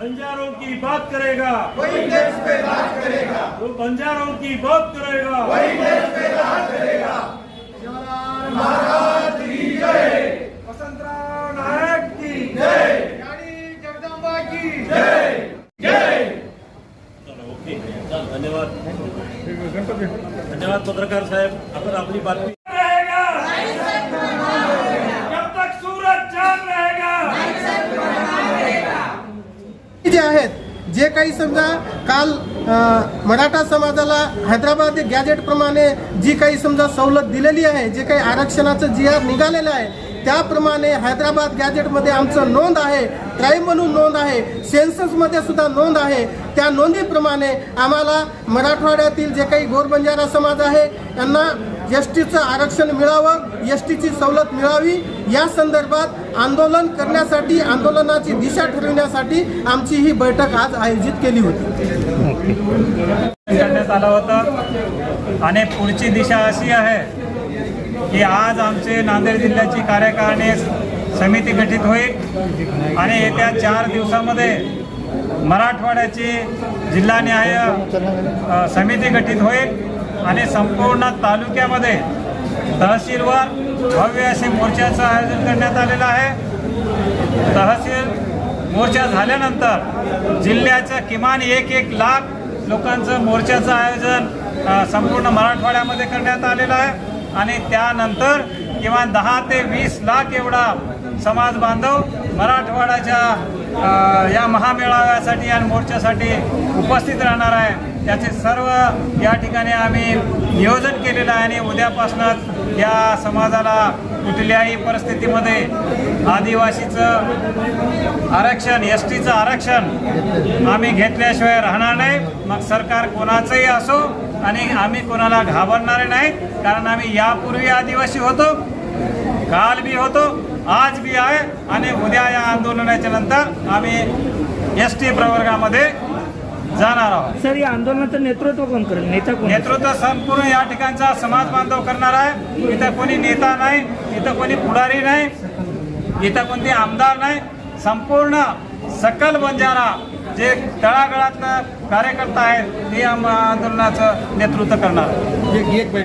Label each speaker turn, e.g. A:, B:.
A: बंजारों की बात करेगा।
B: वही देश पे राज करेगा।
A: जो बंजारों की बात करेगा।
B: वही देश पे राज करेगा। महाराज की जय।
A: वसंतराव नायक की
B: जय।
A: राणी जगदंबा की
B: जय। जय।
A: ओके। धन्यवाद। धन्यवाद पत्रकार साहेब। आपण आपली बातमी
C: जे आहेत जे काही समजा काल मराठा समाजाला हैदराबाद गॅजेट प्रमाणे जी काही समजा सवलत दिलेली आहे जे काही आरक्षणाचं जी आर निघालेलं आहे त्याप्रमाणे हैदराबाद गॅजेटमध्ये आमचं नोंद आहे क्राईम म्हणून नोंद आहे सेन्ससमध्ये सुद्धा नोंद आहे. त्या नोंदीप्रमाणे आम्हाला मराठवाड्यातील जे काही गोरबंजारा समाज आहे यांना एस टीचं आरक्षण मिळावं एस टीची सवलत मिळावी या संदर्भात आंदोलन करण्यासाठी आंदोलनाची दिशा ठरविण्यासाठी आमची ही बैठक आज आयोजित केली होती.
D: करण्यात आलं होतं. आणि पुढची दिशा अशी आहे की आज आमचे नांदेड जिल्ह्याची कार्यकारिणी समिती गठीत होईल. आणि येत्या चार दिवसामध्ये मराठवाड्याची जिल्हा न्याय समिती गठीत होईल. आणि संपूर्ण तालुक्यामध्ये तहसीलवर भव्य असे मोर्चाचं आयोजन करण्यात आलेलं आहे. तहसील मोर्चा झाल्यानंतर जिल्ह्याचं किमान एक एक लाख लोकांचं मोर्चाचं आयोजन संपूर्ण मराठवाड्यामध्ये करण्यात आलेलं आहे. आणि त्यानंतर किमान दहा ते वीस लाख एवढा समाज बांधव मराठवाड्याच्या या महामेळाव्यासाठी आणि मोर्चासाठी उपस्थित राहणार आहे. त्याचे सर्व या ठिकाणी आम्ही नियोजन केलेलं आहे आणि उद्यापासूनच या समाजाला कुठल्याही परिस्थितीमध्ये आदिवासीचं आरक्षण एस टीचं आरक्षण आम्ही घेतल्याशिवाय राहणार नाही. मग सरकार कोणाचंही असो आणि आम्ही कोणाला घाबरणारे नाही कारण आम्ही यापूर्वी आदिवासी होतो काल बी होतो. आज बी आहे आणि उद्या या आंदोलनाच्या नंतर आम्ही एस टी प्रवर्गामध्ये जाणार आहोत.
E: सर या आंदोलनाचं नेतृत्व कोण करेल? नेता कोण
D: नेतृत्व संपूर्ण या ठिकाणचा समाज बांधव करणार आहे. इथं कोणी नेता नाही इथं कोणी पुढारी नाही इथं कोणते आमदार नाही. संपूर्ण सकल बंजारा जे तळागाळातलं कार्यकर्ता आहेत ते आम- आंदोलनाचं नेतृत्व करणार